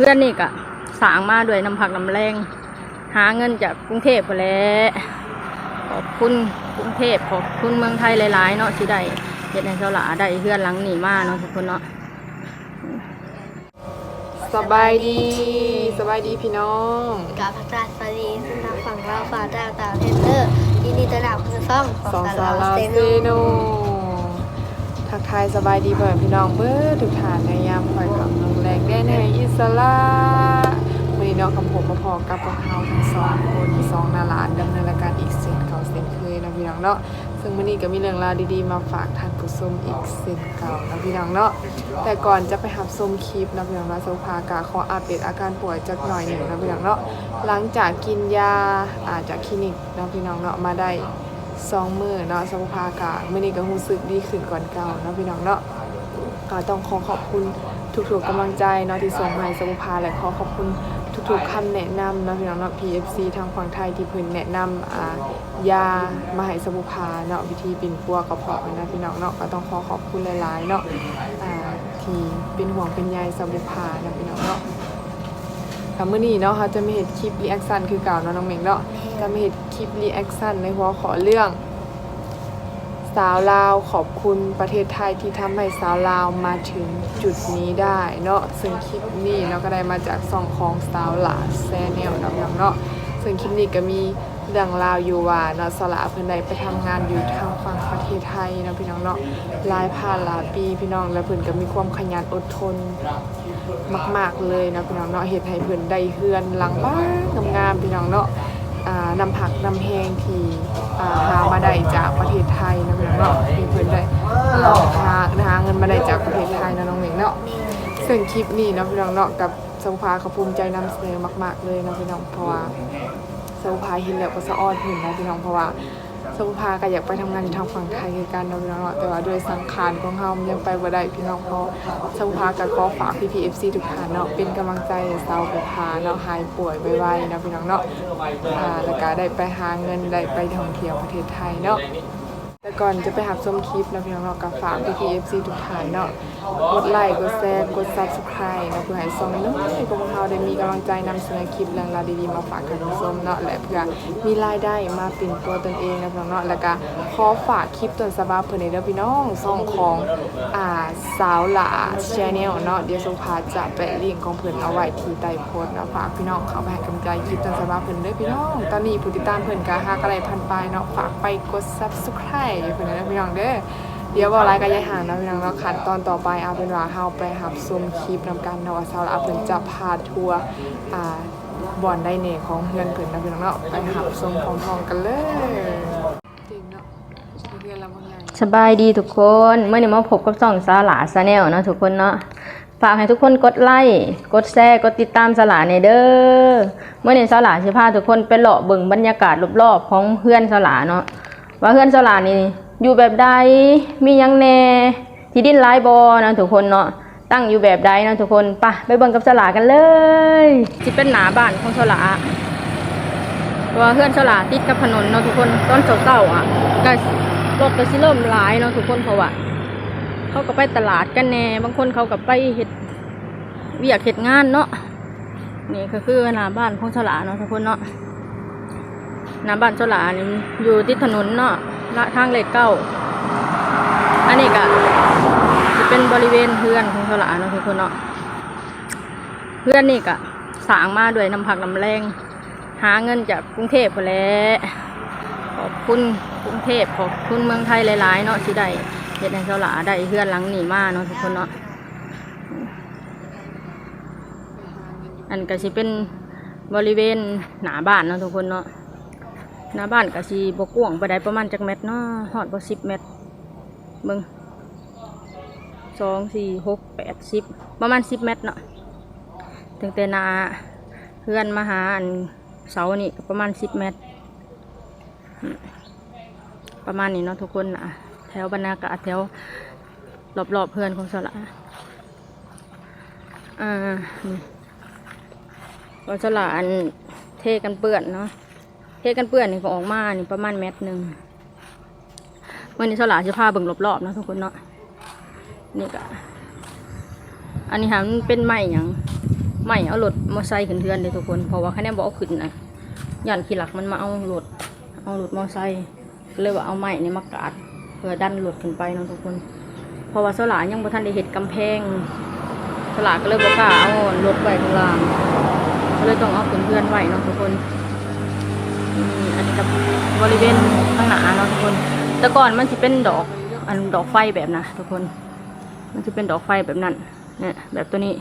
เพื่อนนี่ก็สร้างมาด้วยน้ำพักน้ำแรงหาเงินจากกรุงเทพไปแหล้วขอบคุณกรุงเทพขอบคุณเมืองไทยหลายๆเนาะที่ได้เฮ็ดให้เจ้าหลาได้เพื่อนหลังนี่มาเนาะทุกคนเนาะสบายดีสบายดีพี่น้องกาพักราชปารีสทางฝั่งเราฝ่าดาวดาวเทนเตอร์ยินดีต้อนรับคุณซ่องสองสาลราเซเซโนโน ทายสบายดีเพื่อนพี่น้องเบิดทุกฐานในยามคอยกับน้องแรงแดนแห่งอิสระวันนี้เนาะคำผมมาพอกับพวกเขาทั้งสองคนสองนาลานดำเนินรายการอีกเซนเก่าเซนเคยนะพี่น้องเนาะซึ่งวันนี้ก็มีเรื่องราวดีๆมาฝากท่านผู้ชมอีกเซนเก่านะพี่น้องเนาะแต่ก่อนจะไปหับชมคลิปนะพี่น้องเนาะโซภากาขออัปเดตอาการป่วยจักหน่อยหนึ่งนะพี่น้องเนาะหลังจากกินยาอาจากคลินิกนะพี่น้องเนาะมาได้ สองมือเนาะสภากะมื่อนี้ก็รู้สึกดีขึ้นก่อนเก่าเนาะพี่น้องเนาะก็ต้องขอขอบคุณทุกๆกำลังใจเนาะที่ส่งมาให้สภาและขอขอบคุณทุกๆคำแนะนำเนาะพี่น้องเนาะ PFC ทางฝั่งไทยที่เพิ่นแนะนำอ่ายามาให้สภาเนาะวิธีปิ่นปัวกระเพาะนะพี่น้องเนาะก็ต้องขอขอบคุณหลายๆเนาะอ่าที่เป็นห่วงเป็นใยสภานะพี่น้องเนาะค่ะมื้อนี้เนาะค่ะจะมีเห็ดคลิปรีแอคชั่นคือเก่าเนาะน้องเมงเนาะ จะมีเห็ดคลิปรีแอคชั่นในหัวขอเรื่อง สาวลาวขอบคุณประเทศไทยที่ทำให้สาวลาวมาถึงจุดนี้ได้เนาะซึ่งคลิปนี้เนาะก็ได้มาจากซองของสาวลาแซนแนลเนาะพี่น้องเนาะซึ่งคลิปนี้ก็มีเรื่องราวอยู่ว่าเนาะสาวลาเพิ่นได้ไปทำงานอยู่ทางฝั่งประเทศไทยเนาะพี่น้องเนาะหลายผ่านหลายปีพี่น้องแล้วเพิ่นก็มีความขยันอดทนมาก ๆเลยนะพี่น้องเนาะเฮ็ดให้เพิ่นได้เฮือนหลังบ้านงามๆพี่น้องเนาะ นำผักนำแหงที่หามาได้จากประเทศไทยนะพี่น้องเนาะที่เพิ่นได้อ่าหาหาเงินมาได้จากประเทศไทยนะน้องเมงเนาะซึ่งคลิปนี้นะพี่น้องเนาะกับสภาเขาภูมิใจนำเสนอมาก ๆ เลยนะพี่น้องเพราะว่าสภาเห็นแล้วก็สะอ้อนเห็นนะพี่น้องเพราะว่า สมุภาก็อยากไปทำงานอยู่ทางฝั่งไทยคือกันเนาะพี่น้อนแต่ว่าด้วยสังขารของเฮายังไปบ่ได้พี่น้องเพราะสมุภาก็ขอฝากพี่พีเอฟซีทุกท่านเนาะเป็นกำลังใจให้สาวบุภาเนาะหายป่วยไวๆเนาะพี่น้องเนาะแล้วก็ได้ไปหาเงินได้ไปท่องเที่ยวประเทศไทยเนาะ แต่ก่อนจะไปหาชมคลิปนะพี่น้องเนาะก็ฝากพี่พีเอฟซีทุกท่านเนาะกดไลค์กดแชร์กด Subscribe เนะเพื่อให้ส่องน้อยๆพวกเราได้มีกำลังใจนำเสนอคลิปเรื่องราวดีๆมาฝากท่านผู้ชมเนาะและเพื่อมีรายได้มาเป็นตัวตนเองนะพี่น้องเนาะแล้วก็ขอฝากคลิปต้นฉบับเพิ่อนให้เด้อพี่น้องส่องของอ่าสาวหลาแชนแนลเนาะเดี๋ยวสุภาจะแปะลิงก์ของเพิ่นเอาไว้ที่ใต้โพสต์นะฝากพี่น้องเข้าไปให้กำลังใจคลิปต้นฉบับเพิ่อนเด้อพี่น้องตอนนี้ผู้ติดตามเพิ่อนก็หากอะไรพันปลายเนาะฝากไปกด Subscribe เพิ่นเด้อพี่น้องเด้อเดี๋ยวบอกรายการยายห่างนะพี่น้องเนาขั้นตอนต่อไปเอาเป็นว่าเฮาไปหับซุมคลิปนำกันเนาะว่าสาวลาเพิ่นจะพาทัวร์อ่าบ่อนไดเน่ของเฮือนเพิ่นนะพี่น้องเนาะไปหับซุมพร้อมๆกันเลยจริงเนาะเฮือนละบ่ใหญ่ สบายดีทุกคนเมื่อนี้มาพบกับช่องสาหลาซาแนลเนาะทุกคนเนาะฝากให้ทุกคนกดไลค์กดแชร์กดติดตามสาหลาในเด้อเมื่อนี้สาหลาสิพาทุกคนไปเลาะเบิ่งบรรยากาศรอบๆของเพื่อนสาหลาเนาะ ว่าเพื่อนสาหลานี่อยู่แบบใดมียังแน่ที่ดินหลายบ่เนะทุกคนเนาะตั้งอยู่แบบใดนะทุกคนปะไปเบิ่งกับสลากันเลยสิเป็นหนาบ้านของสลาเพราะว่าเพื่อนฉลาติดกับถนนเนาะทุกคนตอนเช้าๆอะก็รถก็สิเริ่มหลายเนาะทุกคนเพราะว่าเขาก็ไปตลาดกันแน่บางคนเขาก็ไปเฮ็ดเวียกเฮ็ดงานเนาะนี่ก็คือหนาบ้านของฉลาเนาะทุกคนเนาะ น้าบ้านฉลานี่อยู่ติดถนนเนาะทางเลขเก้าอันนี้ก็จะเป็นบริเวณเพื่อนของฉลาเนาะทุกคนเนาะเพื่อนนี่ก็สางมาด้วยน้ำพักน้ำแรงหาเงินจากกรุงเทพไปแล้วขอบคุณกรุงเทพขอบคุณเมืองไทยหลายๆเนาะที่ได้เฮ็ดให้เจ้าหลาได้เฮือนหลังหนีมาเนาะทุกคนเนาะอันก็สิเป็นบริเวณหน้าบ้านเนาะทุกคนเนาะ หน้าบ้านก็สิบกว้างไปได้ประมาณจักเม็ดเนาะหอดบ่สิบเม็ดเบิ่งสองสี่หกแปดสิบประมาณสิบเม็ดเนาะถึงแต่นาเพื่อนมาหาอันเสานี่ประมาณสิบเมตรประมาณนี้เนาะทุกคนนะแถวบรรยากาศแถวรอบๆเพื่อนของสละอ่านี่ก็สละอันเทกันเปื้อนเนาะ เทกันเปื้อนนี่ก็ออกมานี่ประมาณเมตรหนึ่งวันนี้สละจะพาเบิ่งรอบๆนะทุกคนเนาะนี่ก็อันนี้หามันเป็นไม้หยังไม่เอารถมอไซค์ขึ้นเทือนเลยทุกคนเพราะว่าคะแนนบอกเอาขึ้นนะย่านขี้หลักมันมาเอารถเอารถมอไซค์เลยว่าเอาไม้นี่มากาดเพื่อดันรถขึ้นไปเนาะทุกคน เพราะว่าสลายังบ่ทันได้เห็ดกำแพงสลาก็เลยบ่กล้าเอารถไว้ข้างล่างก็เลยต้องเอาขึ้นเพื่อนไว้เนาะทุกคน กับบริเวณข้างหน้าเนาะทุกคน แต่ก่อนมันจะเป็นดอกอันดอกไฟแบบนะทุกคน มันจะเป็นดอกไฟแบบนั้นเนี่ยแบบตัวนี้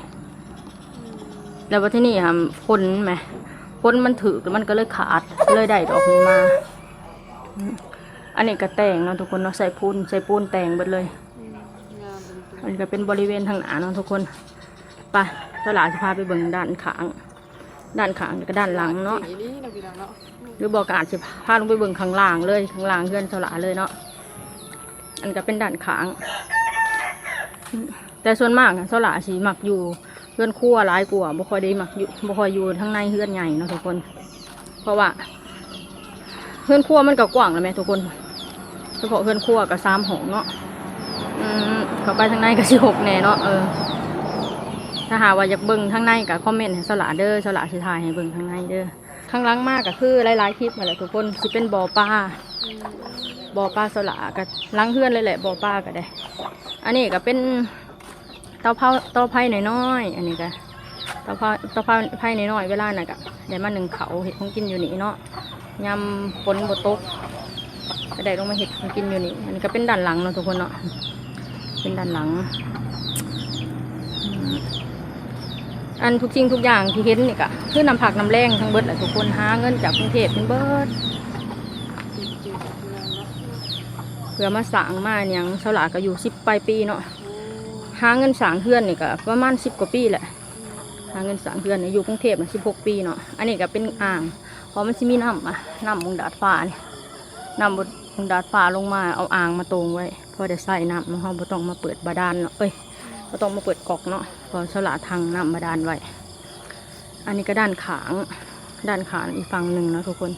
แล้วว่าที่นี่ค่ะพ้นไหมพ้นมันถือมันก็เลยขาดเลยได้ดอกนี้มา อันนี้ก็แต่งเนาะทุกคนเนาะใส่ปูนใส่ปูนแต่งหมดเลยงามเป็นตัวอันนี้ก็เป็นบริเวณทางหน้าเนาะทุกคนไปสลาจะพาไปเบิ่งด้านข้าง ด้านข้างแล้วก็ด้านหลังเนาะ สีนี้นะพี่น้องเนาะหรือบอกกาจจะพาลงไปเบิ่งข้างล่างเลยข้างล่างเพื่อนสลาเลยเนาะอันก็เป็นด้านข้าง แต่ส่วนมากสลาสีหมักอยู่เพื่อนคั่วร้ายกว่าบ่คอยได้มักอยู่บ่คอยอยู่ทั้งในเพื่อนใหญ่เนาะทุกคน เพราะว่า เพื่อนคั่วมันก็กว้างแล้วไหมทุกคนเฉพาะเพื่อนคั่วกับสามหงเนาะอืมเข้าไปทางในก็สิหกแน่เนาะเออถ้าหาว่าอยากเบิ่งทางในก็คอมเมนต์ให้สลาเด้อสลาสิถ่ายให้เบิ่งทางในเด้อ ข้างล่างมากก็คือหลายๆคลิปนั่นแหละทุกคนสิเป็นบ่อปลาบ่อปลาสลากับล้างเพื่อนเลยแหละบ่อปลาก็ได้ อันนี้ก็เป็นเตาเผาเตาไผ่น้อยๆอันนี้ก็เตาเผาเตาเผาไผ่น้อยๆเวลาน่ะก็ได้มาหนึ่งเขาเห็ดของกินอยู่นี่เนาะยำฝนบตกก็ได้ลงมาเห็ดของกินอยู่นี่อันนี้ก็เป็นด้านหลังเนาะทุกคนเนาะเป็นด้านหลัง อันทุกสิ่งทุกอย่างที่เห็นนี่ก็คือนำผักนำแรงทั้งเบิดแหละทุกคนหาเงินจากกรุงเทพเป็นเบิดจริงๆพี่น้องเพื่อมาสั่งมาอย่างเสาหลาก็อยู่สิบปลายปีเนาะหาเงินสั่งเพื่อนนี่ก็ประมาณสิบกว่าปีแหละหาเงินสั่งเพื่อนนี่อยู่กรุงเทพนะสิบหกปีเนาะอันนี้ก็เป็นอ่างเพราะมันจะมีน้ำอะน้ำบงดาดฟ้าเนี่ยน้ำบนบงดาดฟ้าลงมาเอาอ่างมาตรงไว้พอได้ใส่น้ำเนาะเราบ่ต้องมาเปิดบาดาลเนาะเอ้ย บ่ต้องมาเปิดกอกเนาะเพอเสาหลาทางน้ำบาดาลไว้ อันนี้ก็ด้านขาง ด้านขางอีกฝั่งหนึ่งนะทุกคน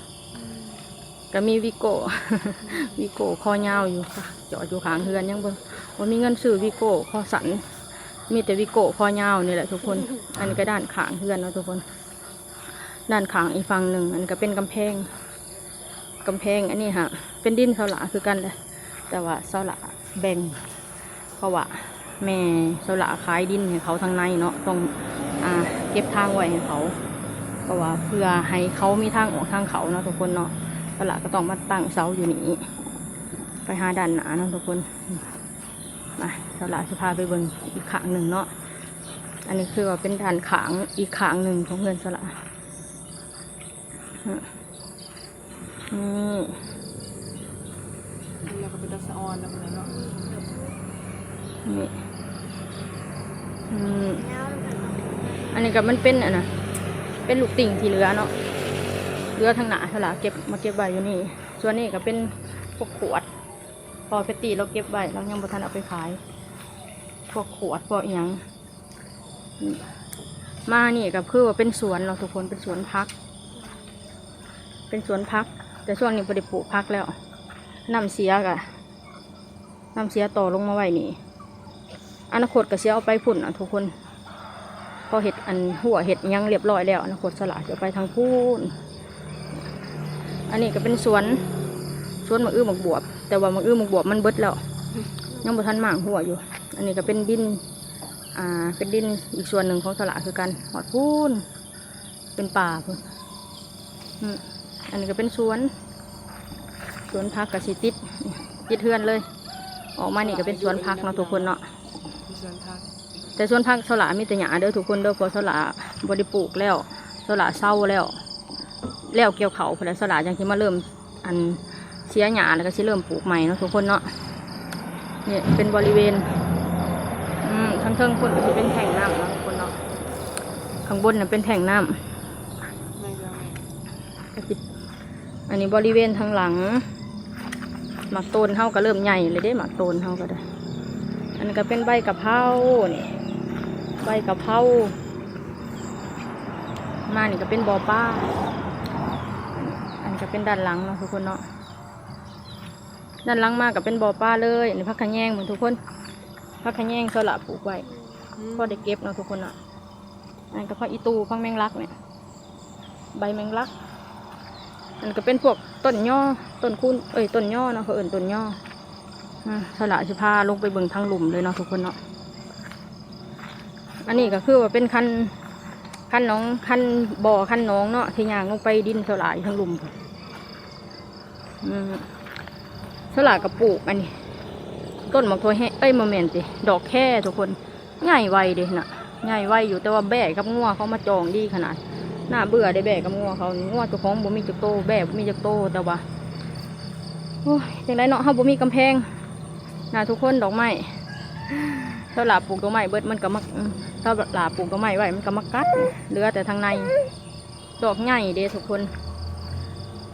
ก็มีวิโก้วิโก้คอยาวอยู่ค่ะจอดอยู่ขางเฮือนยังบ่ว่ามีเงินซื้อวิโก้คอสัน มีแต่วิโก้คอยาวนี่แหละทุกคน อันนี้ก็ด้านขางเฮือนนะทุกคน ด้านขางอีกฝั่งหนึ่งอันนก็เป็นกำแพงกำแพงอันนี้ค่ะเป็นดินเสาหลาคือกันเลยแต่ว่าเสาหลาแบ่งเพราะว่า แม่เสาหลาขายดินให้เขาทางในเนาะต้องอ่าเก็บทางไว้ให้เขาเพราะว่าเพื่อให้เขามีทางออกทางเขาเนาะทุกคนเนาะตลาดก็ต้องมาตั้งเสาอยู่นี่ไปหาด้านหนาเนาะทุกคนมาตลาดจะพาไปเบิ่งอีกขางหนึ่งเนาะอันนี้คือว่าเป็นด้านขางอีกขางหนึ่งของเพื่อนสละอืมนี่เราก็เป็นตาสะออนนะพี่น้องเนาะนี่ อันนี้ก็มันเป็นอะนะเป็นลูกติ่งที่เหลือเนาะเหลือทางหนาสละเก็บมาเก็บไว้อยู่นี่ ส่วนนี้ก็เป็นพวกขวด พอเพตีเราเก็บไว้เรายังบ่ทันเอาไปขาย พวกขวดพวกอหยังมานี่ก็คือว่าเป็นสวนเราทุกคนเป็นสวนพัก เป็นสวนพัก แต่ช่วงนี้พอได้ปลูกพักแล้วน้ำเสียกะน้ำเสียต่อลงมาไว้นี่ อนาคตก็เสียเอาไปพุ่นอะทุกคนพอเห็ดอันหัวเห็ดยังเรียบร้อยแล้วอนาคตสละจะไปทางพูนอันนี้ก็เป็นสวนสวนมะอื้อหมกบวบ แต่ว่ามะอื้อหมกบวบมันเบิดแล้วยังบ่ทันหมางหัวอยู่ อันนี้ก็เป็นดินอ่าเป็นดินอีกส่วนหนึ่งของสละคือกันหอดพูนเป็นป่าพุ่นอันนี้ก็เป็นสวนสวนพักกับสิติดติดเทือนเลย ออกมานี่ก็เป็นสวนพักเนาะทุกคนเนาะ สวนทางแต่ส่วนพักสละมีแต่หญ้าเด้อทุกคนเด้อเพอสละบริปลูกแล้วสละเศร้าแล้ว แล้วเกี่ยวเขาพอแล้วสละจังที่มาเริ่มอันเสียหญ้าแล้วก็สิเริ่มปลูกใหม่เนาะทุกคนเนาะเนี่ยเป็นบริเวณอืมทั้งเทิงคนก็สิเป็นแท่งน้ำเนาะทุกคนเนาะข้างบนน่ะเป็นแท่งน้ำแม่จะเอาไงก็สิอันนี้บริเวณทางหลังหมักโตนเฮาก็เริ่มใหญ่เลยเด้หมักโตนเฮาก็ได้ อันนี้ก็เป็นใบกะเพรานี่ใบกะเพรามานี่ก็เป็นบอป้า อันนี้ก็เป็นด้านหลังเนาะทุกคนเนาะด้านหลังมาก็เป็นบอป้าเลยอันนี้พักขะแยงเหมือนทุกคนพักขะแยงสละปลูกไว้อืมพอได้เก็บเนาะทุกคนเนาะอันนนก็พักอีตูพักแมงลักเนี่ยใบแมงลักอันก็เป็นพวกต้นย่อต้นคูนเอ้ยต้นย่อเนาะเขาเอิ่นต้นย่อ สละสิพาลงไปเบิ่งทางหลุมเลยเนาะทุกคนเนาะ อันนี้ก็คือว่าเป็นคันคันน้องคันบ่อคันน้องเนาะที่ย่างลงไปดินสลายทางหลุมพุ่นอืมสลายกระปลูกอันนี้ ต้นมะทั่วแห้เอ้ยมะเมนติดอกแค่ทุกคนใหญ่ไวเด้น่ะใหญ่ไวอยู่แต่ว่าแบะกับงัวเขามาจองดีขนาดน่าเบื่อได้แบะกับงัวเขางัวเจ้าของบ่มีจักโตแบะบ่มีจักโตแต่ว่าโอ้ยจังไดเนาะเฮาบ่มีกำแพง น่าทุกคนดอกไม้ถ้าหลาปลูกดอกไม้เบิดมันก็มักถ้าหลาปลูกดอกไม้ไว้มันก็มักกัดเหลือแต่ทางใน ดอกใหญ่เด้ทุกคน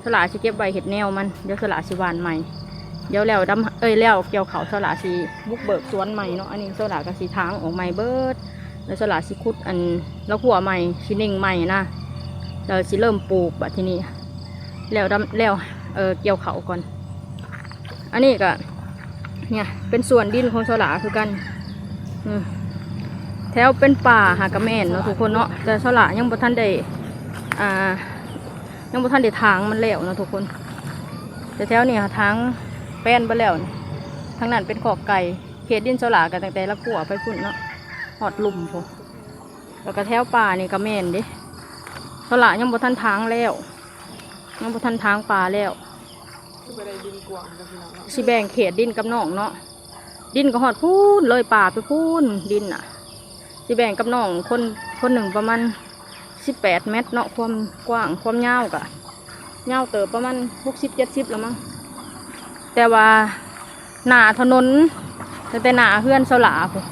สลาสิเก็บไว้เห็ดแนวมันเดี๋ยวสลาสิวานใหม่เดี๋ยวแล้วดำเอ้ยแล้วเกี่ยวเขาสลาสีบุกเบิกสวนใหม่เนาะอันนี้สลากระสีทางออกใหม่เบิดแล้วสลาสีคุดอันแล้วหัวใหม่สีเน่งใหม่นะเราสิเริ่มปลูกบัดทีนี้แล้วดำแล้วเออเกี่ยวเขาก่อน อันนี้ก็ เนี่ยเป็นส่วนดินของสลาคือกันแถวเป็นป่าหากระแม่นเนาะทุกคนเนาะแต่สลายังบ่ทันได้อ่ายังบ่ทันได้ทางมันแล้วเนาะทุกคน แต่แถวนี้ค่ะทางแป้นไปแล้วนี่ทางนั้นเป็นขอกไก่เขตดินโซลากันตั้งแต่ละกัวไปพุ่นเนาะหอดลุ่มพอแล้วก็แถวป่านี่ก็แม่นดิโซลายังบ่ทันทางแล้วยังบ่ทันทางป่าแล้ว คือไปได้ดินกวางกับพี่น้องเนาะสิแบ่งเขตดินกับน้องเนาะดินก็หอดพูนเลยป่าไปพูนดินอะสิแบ่งกับน้องคนคนหนึ่งประมาณสิบแปดเมตรเนาะความกว้างความยาวกะยาวเติบประมาณหกสิบเจ็ดสิบแล้วมั้งแต่ว่าหนาถนนแต่แต่หนาเฮือนเสลาพุ่น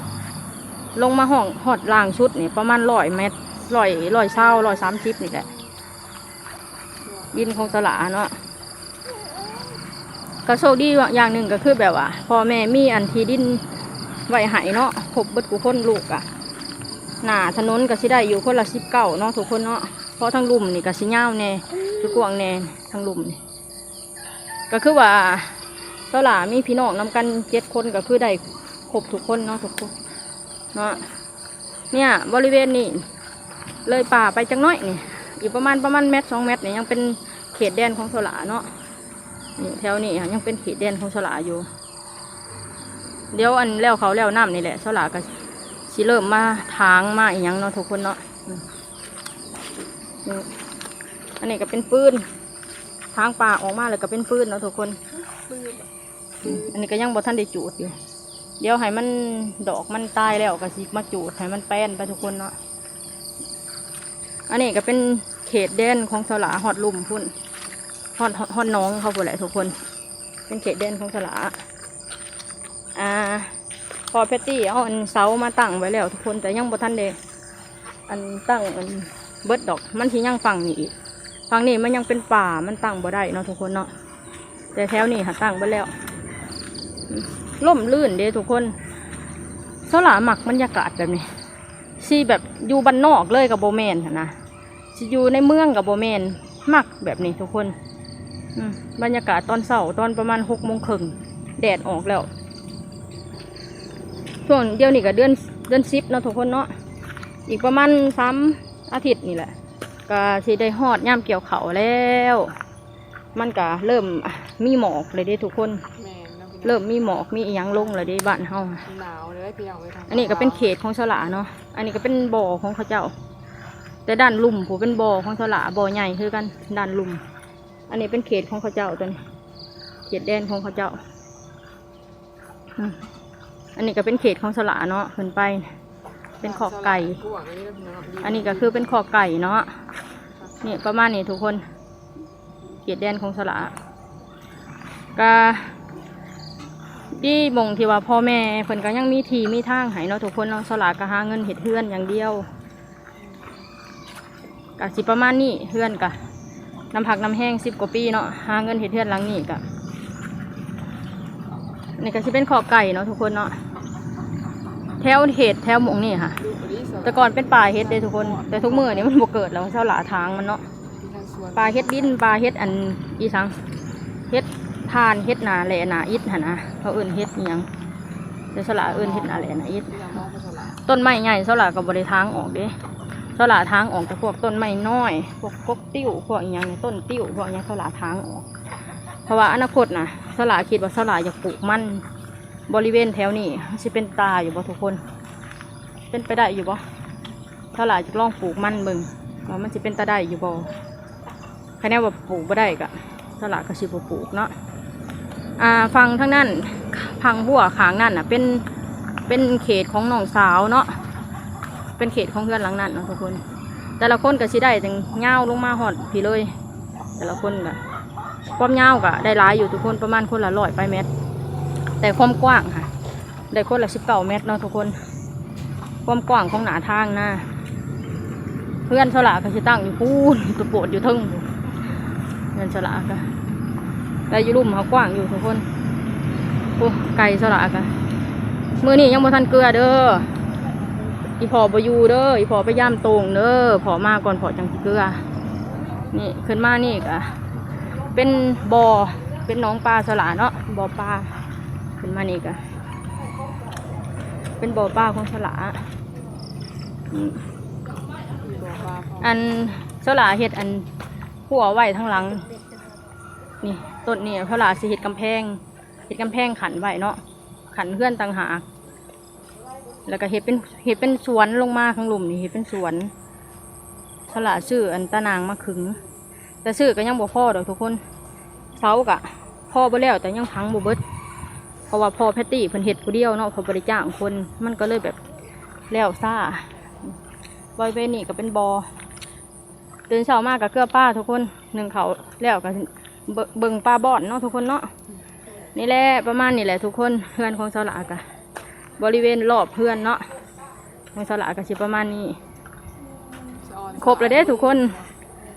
ลงมาห้องหอดล่างชุดนี่ประมาณร้อยเมตรร้อยร้อยเศร้าร้อยสามสิบนี่แหละดินของสลาเนาะ ก็โชคดีอย่างหนึ่งก็คือแบบว่าพ่อแม่มีอันทีดินไว้หายเนาะครบเบิดกูคนลูกอะหนาถนนก็สิได้อยู่คนละสิบเก้าเนาะทุกคนเนาะเพราะทั้งลุ่มนี่ก็สิยาแน่คือกวงแน่ทั้งลุ่มนี่ก็คือว่าเจ้าหลามีพี่น้องนำกันเจ็ดคนก็คือได้ครบทุกคนเนาะทุกคนเนาะเนี่ยบริเวณนี้เลยป่าไปจังน้อยนี่อีกประมาณประมาณเมตรสองเมตรนี่ยังเป็นเขตแดนของสลาเนาะ นี่แถวนี้ค่ะยังเป็นเขตแดนของสลาอยู่ เดี๋ยวอันแล้วเขาแล้วน้ำนี่แหละสลาก็สิเริ่มมาทางมาอีกยังเนาะทุกคนเนาะอันนี้ก็เป็นปืนทางป่าออกมาเลยก็เป็นฟืนเนาะทุกคนอันนี้ก็ยังบ่ทันได้จูดอยู่ เดี๋ยวให้มันดอกมันตายแล้วก็สิมาจูดให้มันแป้นไปทุกคนเนาะอันนี้ก็เป็นเขตแดนของสลาฮอดลุ่มพุ่น ฮอดฮอดฮอดน้องเขาพุ่นแหละทุกคน เป็นเขตแดนของสลาอ่า พอเพตตี้เอาอันเสามาตั้งไว้แล้ว ทุกคนแต่ยังบ่ทันได้อันตั้งอันเบิดดอก มันที่ยังฟังนี่อีกฝั่งนี้มันยังเป็นป่ามันตั้งบ่ได้เนาะทุกคนเนาะแต่แถวนี้หาตั้งไปแล้วล่มลื่นเด้ทุกคนเสลาหมักบรรยากาศแบบนี้ซีแบบอยู่บ้านนอกเลยกับโบแมนนะซีอยู่ในเมืองกับโบแมนมักแบบนี้ทุกคน บรรยากาศตอนเสาร์ตอนประมาณหกโมงครึ่งแดดออกแล้วช่วงเดียวนี้ก็เดือนเดือนสิบเนาะทุกคนเนาะอีกประมาณสามอาทิตย์นี่แหละ ก็สิได้ฮอดย่ามเกี่ยวเขาวแล้ว มันก็เริ่มมีหมอกเลยเด้ทุกคนแม่นเนาะพี่น้องเริ่มมีหมอกมีอีหยังลงเลยเด้บ้านเฮาหนาวเลยพี่น้องเลยทางอันนี้ก็เป็นเขตของสลาเนาะอันนี้ก็เป็นบ่อของเขาเจ้า แต่ด้านลุ่มผมเป็นบ่อของสลาบ่อใหญ่คือกันด้านลุ่ม อันนี้เป็นเขตของเขาเจ้าตัวนี้ เขตแดนของเขาเจ้า อันนี้ก็เป็นเขตของสลาเนาะขึ้นไป เป็นขอกไก่ อันนี้ก็คือเป็นขอกไก่เนาะนี่ประมาณนี้ทุกคน เขตแดนของสระก็ดีมงที่ว่าพ่อแม่เพิ่นก็ยังมีทีมีทางให้เนาะทุกคนเนาะสละก็หาเงินเห็ดเฮือนอย่างเดียวก็สิประมาณนี้เฮือนกะ น้ำผักน้ำแห้งสิบกว่าปีเนาะหาเงินเห็ดเฮือนหลังนี้กะนี่ก็สิเป็นขอกไก่เนาะทุกคนเนาะแถวเห็ดแถวหมงนี่ค่ะ แต่ก่อนเป็นป่าเฮ็ดเด้ทุกคน แต่ทุกมือนี่มันบ่เกิดแล้วเช่าหลาทางมันเนาะที่ทางสวนปลาเฮ็ดดินปลาเฮ็ดอันอีสังเฮ็ดทานเฮ็ดนาแหล่นาอิดหนะเขาเอิ้นเฮ็ดยังแต่สละเอิ้นเฮ็ดนาแหล่นาอิดต้นไม้ใหญ่สละก็บ่ได้ทางออกเด้ สลาทางออกจากพวกต้นไม้น้อย พวกกกติ้วพวกอย่างต้นติ้วพวกอย่างสลาทางออก เพราะว่าอนาคตนะสลาคิดว่าสลาอยากปลูกมันบริเวณแถวนี้มันสิเป็นตาอยู่บ่ทุกคน เป็นไปได้อยู่บ่สลาจะลองปลูกมันเบิ่งว่ามันสิเป็นตาได้อยู่บ่ใครแน่ว่าปลูกบ่ได้กะสลาก็สิบ่ปลูกเนาะอ่าฟังทั้งนั้นพังบัวขางนั่นน่ะเป็นเป็นเขตของน้องสาวเนาะ เป็นเขตของเพื่อนหลังนั้นเนาะทุกคน แต่ละคนก็สิได้ถึงเงาลงมาหอดพี่เลย แต่ละคนก็ความยาวก็ได้หลายอยู่ทุกคนประมาณคนละร้อยไปเมตร แต่ความกว้างค่ะ ได้คนละสิบเก้าเมตรเนาะทุกคน ความกว้างของหนาทางนะเพื่อนสละก็จะตั้งอยู่พูนตัวโปดอยู่ทึ่งเพื่อนสละก็แต่อยู่รุ่มเขากว้างอยู่ทุกคนโอ้ไก่สละก็มือนี้ยังบ่ทันเกลือเด้อ อีพอบอยู่เด้ออีพอไปย่ามตรงเด้อพอมาก่อนพอจังสิเกลือนี่ขึ้นมานี่ก็เป็นบอ่อเป็นหน้องปลาสลาเนาะบ่อปลาขึ้นมานี่ก็เป็นบ่อปลาของสลาดอันสลาเห็ดอันหัวไหวทั้งหลัง นี่ต้นนี่สลาสิเห็ดกำแพงเห็ดกำแพงขันไหวเนาะขันเพื่อนต่างหาก แล้วก็เห็ดเป็นเห็ดเป็นสวนลงมาข้างหลุมนี่เห็ดเป็นสวนสลาซื้ออันตะนางมาขึง แต่ซื้อก็ยังบ่พ่อดอกทุกคนเสากะพ่อบ่แล้วแต่ยังพังบ่เบิดเพราะว่าพ่อแพตตี้เพิ่นเฮ็ดผู้เดียวเนาะเพอบริจ้างคนมันก็เลยแบบแล้วซ่าบอยเวนี่ก็เป็นบอตื่นเช้ามากกับเกลือป้าทุกคนหนึ่งเขาแล้วก็เบิเบิ่งปลาบ่อนเนาะทุกคนเนาะนี่แหละประมาณนี่แหละทุกคนเพื่อนของสลากะ บริเวณรอบเพื่อนเนาะของสลากะสิประมาณนี้สะออนครบแล้วเด้ทุกคน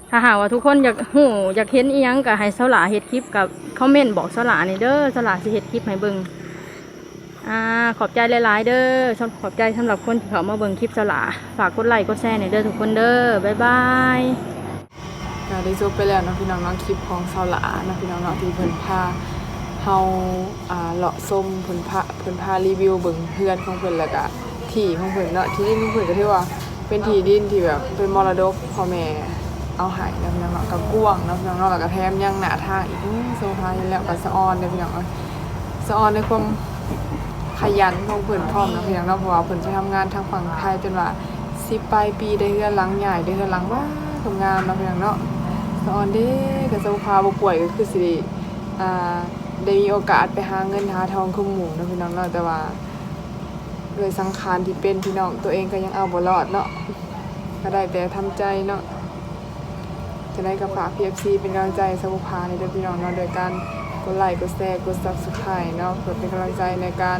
ถ้าหากว่าทุกคนอยากหูอยากเห็นอีหยังก็ให้สลาเฮ็ดคลิปกับคอมเมนต์บอกสลานี่เด้อสลาสิเฮ็ดคลิปให้เบิ่งอ่าขอบใจหลายๆเด้อชอบขอบใจสำหรับคนที่เขามาเบิ่งคลิปสลาฝากกดไลค์กดแชร์หน่อยเด้อทุกคนเด้อบ๊ายบายก็ได้จบไปแล้วเนาะพี่น้องเนาะคลิปของเซาหลาเนาะพี่น้องเนาะที่เพิ่นพา เฮาอ่าเลาะส้มเพิ่นพาเพิ่นพารีวิวเบิ่งเพื่อนของเพิ่นแล้วก็ที่ของเพิ่นเนาะที่ดินของเพิ่นก็ถือว่าเป็นที่ดินที่แบบเป็นมรดกพ่อแม่เอาให้เนาะพี่น้องเนาะก็กว้างเนาะพี่น้องเนาะแล้วก็แถมยังหน้าทางอีกโซฟาแล้วก็สะออนเด้อพี่น้องเอ้ยสะออนในความขยันของเพิ่นพร้อมนะเพียงเนาะเพราะว่าเพิ่นไปทำงานทางฝั่งไทยจนว่าสิปลายปีได้เฮือนหลังใหญ่ได้เฮือนหลังว่าทำงานเนาะพียงเนาะตอนเด้ก็สุขภาบ่ป่วยก็คือสิอ่า ได้มีโอกาสไปหาเงินหาทองคือหมู่เนะพี่น้องเนาะแต่ว่าด้วยสังขารที่เป็นพี่น้องตัวเองก็ยังเอาบ่รอดเนาะก็ได้แต่ทำใจเนาะจะได้กับฝาก PFC เป็นกำลังใจให้สุภาในเด้อพี่น้องเนาะโดยการกดไลค์กดแชร์กด subscribe เนาะเพื่อเป็นกำลังใจในการ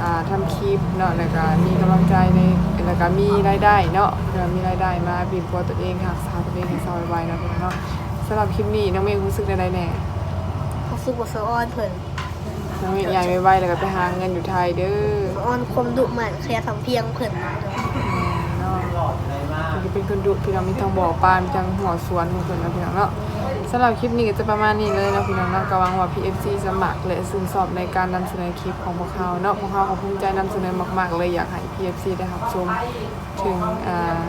อ่าทำคลิปเนาะแล้วก็มีกำลังใจในแล้วก็มีรายได้เนาะเพื่อมีรายได้มาบีบตัวตัวเองหักษาตัวเองให้สบายไวเนาะพี่น้องเนาะสำหรับคลิปนี้น้องเมย์รู้สึกได้แน่ เขาซื้อบทสะออนเพิ่นน้องเมย์ใหญ่ไวๆแล้วก็ไปหาเงินอยู่ไทยเด้อสะออนคมดุเหมือนเคลียร์สำเพียงเพิ่นอืมเนาะมันจะเป็นคนดุพี่น้องมีทางบอกปานจังหัวสวนของเพิ่นเนาะพี่น้องเนาะสำหรับคลิปนี้ก็จะประมาณนี้เลยเนาะพี่น้องเนาะก็หวังว่า PFC สมัครและซึมสอบในการนำเสนอคลิปของพวกเขาเนาะพวกเขาขอภูมิใจนำเสนอมากๆเลยอยากให้ PFC ได้รับชมถึงอ่า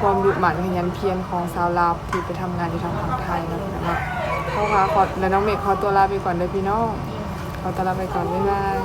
ความดุหมั่นขยันเพียรของสาวลาวที่ไปทำงานอยู่ทางฝั่งไทยนะพี่น้องเนาะ เขาค่ะขอและน้องเมฆขอตัวลาไปก่อนเลยพี่น้อง ขอตัวลาไปก่อน บ๊ายบาย